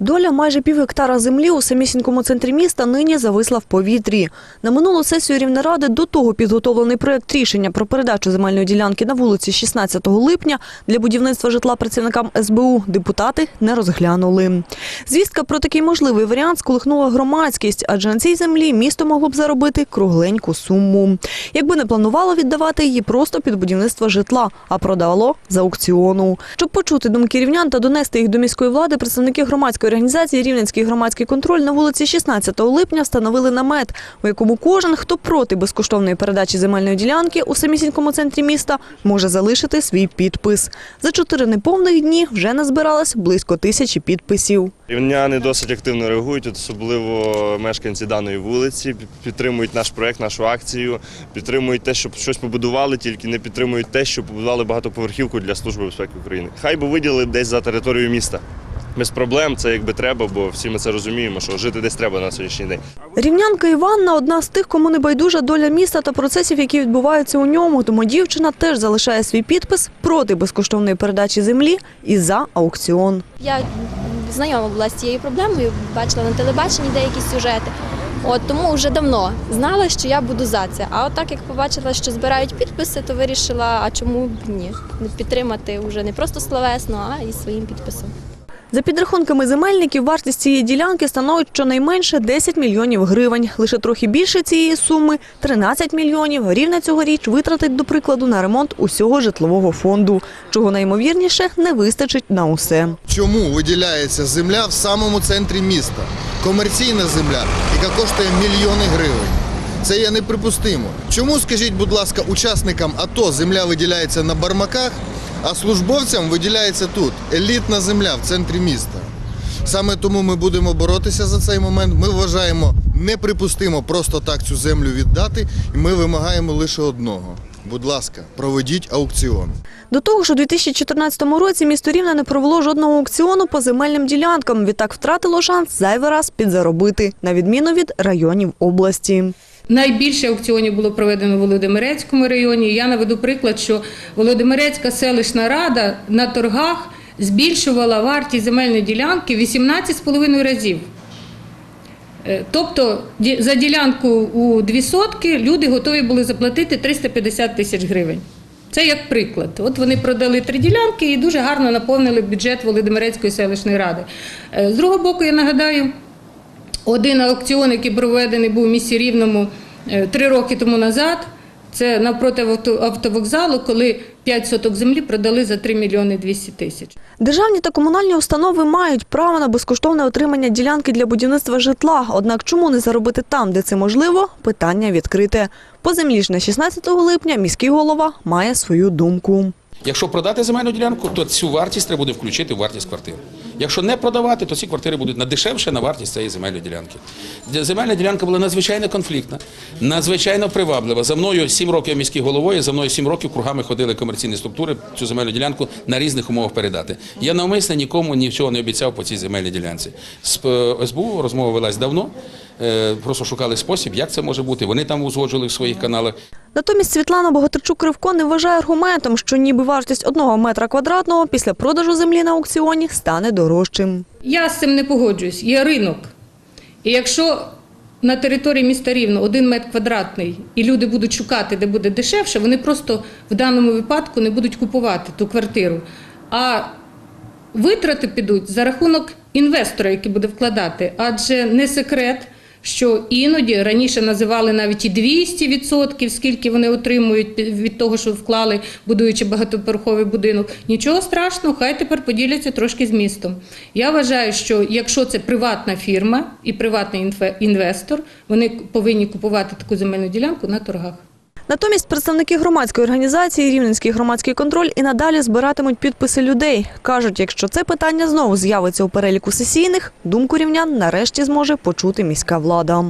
Доля майже пів гектара землі у самісінькому центрі міста нині зависла в повітрі. На минулу сесію Рівнеради до того підготовлений проєкт рішення про передачу земельної ділянки на вулиці 16 липня для будівництва житла працівникам СБУ депутати не розглянули. Звістка про такий можливий варіант сколихнула громадськість, адже на цій землі місто могло б заробити кругленьку суму. Якби не планувало віддавати її просто під будівництво житла, а продало з аукціону. Щоб почути думки рівнян та донести їх до міської влади, представники громадської організації Рівненський громадський контроль на вулиці 16 липня встановили намет, у якому кожен, хто проти безкоштовної передачі земельної ділянки у самісінькому центрі міста, може залишити свій підпис. За чотири неповних дні вже назбиралось близько тисячі підписів. Рівняни досить активно реагують, особливо мешканці даної вулиці, підтримують наш проект, нашу акцію, підтримують те, щоб щось побудували, тільки не підтримують те, що побудували багатоповерхівку для Служби безпеки України. Хай би виділили десь за територію міста. Без проблем, це якби треба, бо всі ми це розуміємо, що жити десь треба на сьогоднішній день. Рівнянка Іванна одна з тих, кому не байдужа доля міста та процесів, які відбуваються у ньому. Тому дівчина теж залишає свій підпис проти безкоштовної передачі землі і за аукціон. Я знайома була з цією проблемою, бачила на телебаченні деякі сюжети. От тому вже давно знала, що я буду за це. А от так як побачила, що збирають підписи, то вирішила, а чому б ні? Не підтримати вже не просто словесно, а і своїм підписом. За підрахунками земельників, вартість цієї ділянки становить щонайменше 10 мільйонів гривень. Лише трохи більше цієї суми 13 мільйонів рівне цьогоріч витратить, до прикладу, на ремонт усього житлового фонду, чого найімовірніше не вистачить на усе. Чому виділяється земля в самому центрі міста? Комерційна земля, яка коштує мільйони гривень. Це є неприпустимо. Чому, скажіть, будь ласка, учасникам АТО земля виділяється на бармаках, а службовцям виділяється тут елітна земля в центрі міста? Саме тому ми будемо боротися за цей момент. Ми вважаємо неприпустимо просто так цю землю віддати, і ми вимагаємо лише одного. Будь ласка, проведіть аукціон. До того ж, у 2014 році місто Рівне не провело жодного аукціону по земельним ділянкам. Відтак втратило шанс зайвий раз підзаробити, на відміну від районів області. Найбільше аукціонів було проведено в Володимирецькому районі. Я наведу приклад, що Володимирецька селищна рада на торгах збільшувала вартість земельної ділянки 18,5 разів. Е, Тобто за ділянку у дві сотки люди готові були заплатити 350 тисяч гривень. Це як приклад. От вони продали три ділянки і дуже гарно наповнили бюджет Володимирецької селищної ради. Е, З другого боку, я нагадаю, один аукціон, який проведений був в місті Рівному е, три роки тому назад, це навпроти автовокзалу, коли 5 соток землі продали за 3 мільйони 200 тисяч. Державні та комунальні установи мають право на безкоштовне отримання ділянки для будівництва житла. Однак чому не заробити там, де це можливо? Питання відкрите. По землі ж на 16 липня міський голова має свою думку. Якщо продати земельну ділянку, то цю вартість треба буде включити в вартість квартири. Якщо не продавати, то ці квартири будуть надешевше на вартість цієї земельної ділянки. Земельна ділянка була надзвичайно конфліктна, надзвичайно приваблива. За мною сім років я міський головою, за мною сім років кругами ходили комерційні структури цю земельну ділянку на різних умовах передати. Я навмисно нікому нічого не обіцяв по цій земельній ділянці. З е, СБУ розмова велась давно. е, Просто шукали спосіб, як це може бути. Вони там узгоджували в своїх каналах. Натомість Світлана Богатирчук-Кривко не вважає аргументом, що ніби вартість одного метра квадратного після продажу землі на аукціоні стане дорожчим. Я з цим не погоджуюсь. Є ринок. І якщо на території міста Рівно один метр квадратний, і люди будуть шукати, де буде дешевше, вони просто в даному випадку не будуть купувати ту квартиру. А витрати підуть за рахунок інвестора, який буде вкладати. Адже не секрет, що іноді раніше називали навіть і 200%, скільки вони отримують від того, що вклали, будуючи багатоповерховий будинок. Нічого страшного, хай тепер поділяться трошки з містом. Я вважаю, що якщо це приватна фірма і приватний інвестор, вони повинні купувати таку земельну ділянку на торгах. Натомість представники громадської організації Рівненський громадський контроль і надалі збиратимуть підписи людей. Кажуть, якщо це питання знову з'явиться у переліку сесійних, думку рівнян нарешті зможе почути міська влада.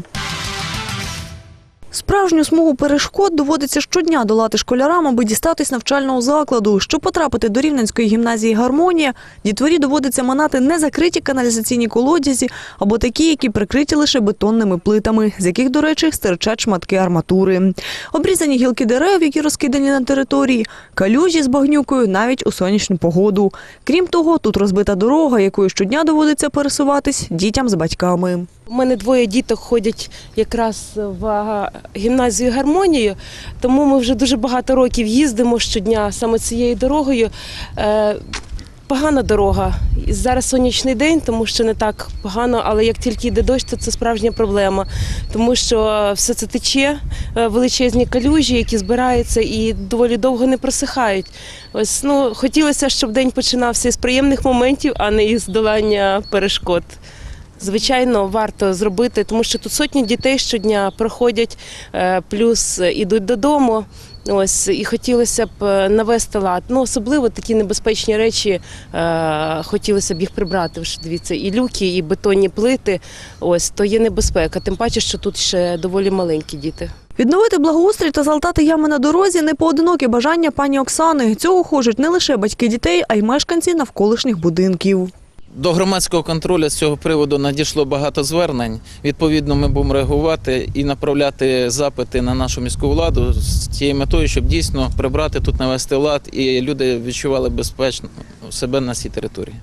Справжню смугу перешкод доводиться щодня долати школярам, аби дістатись навчального закладу. Щоб потрапити до Рівненської гімназії «Гармонія», дітворі доводиться манати не закриті каналізаційні колодязі, або такі, які прикриті лише бетонними плитами, з яких, до речі, стирчать шматки арматури. Обрізані гілки дерев, які розкидані на території, калюжі з багнюкою навіть у сонячну погоду. Крім того, тут розбита дорога, якою щодня доводиться пересуватись дітям з батьками. У мене двоє діток ходять якраз в гімназію гармонію, тому ми вже дуже багато років їздимо щодня саме цією дорогою. Е, Погана дорога. Зараз сонячний день, тому що не так погано, але як тільки йде дощ, то це справжня проблема, тому що все це тече, е, величезні калюжі, які збираються і доволі довго не просихають. Ось ну хотілося, щоб день починався із приємних моментів, а не із долання перешкод. Звичайно, варто зробити, тому що тут сотні дітей щодня проходять, е, плюс ідуть додому. Ось і хотілося б е, навести лад. Ну особливо такі небезпечні речі. Е, хотілося б їх прибрати. Ж дивіться, і люки, і бетонні плити. Ось то є небезпека. Тим паче, що тут ще доволі маленькі діти. Відновити благоустрій та залатати ями на дорозі не поодинокі бажання пані Оксани. Цього хочуть не лише батьки дітей, а й мешканці навколишніх будинків. До громадського контролю з цього приводу надійшло багато звернень. Відповідно, ми будемо реагувати і направляти запити на нашу міську владу з тією метою, щоб дійсно прибрати тут навести лад і люди відчували безпечно себе на цій території.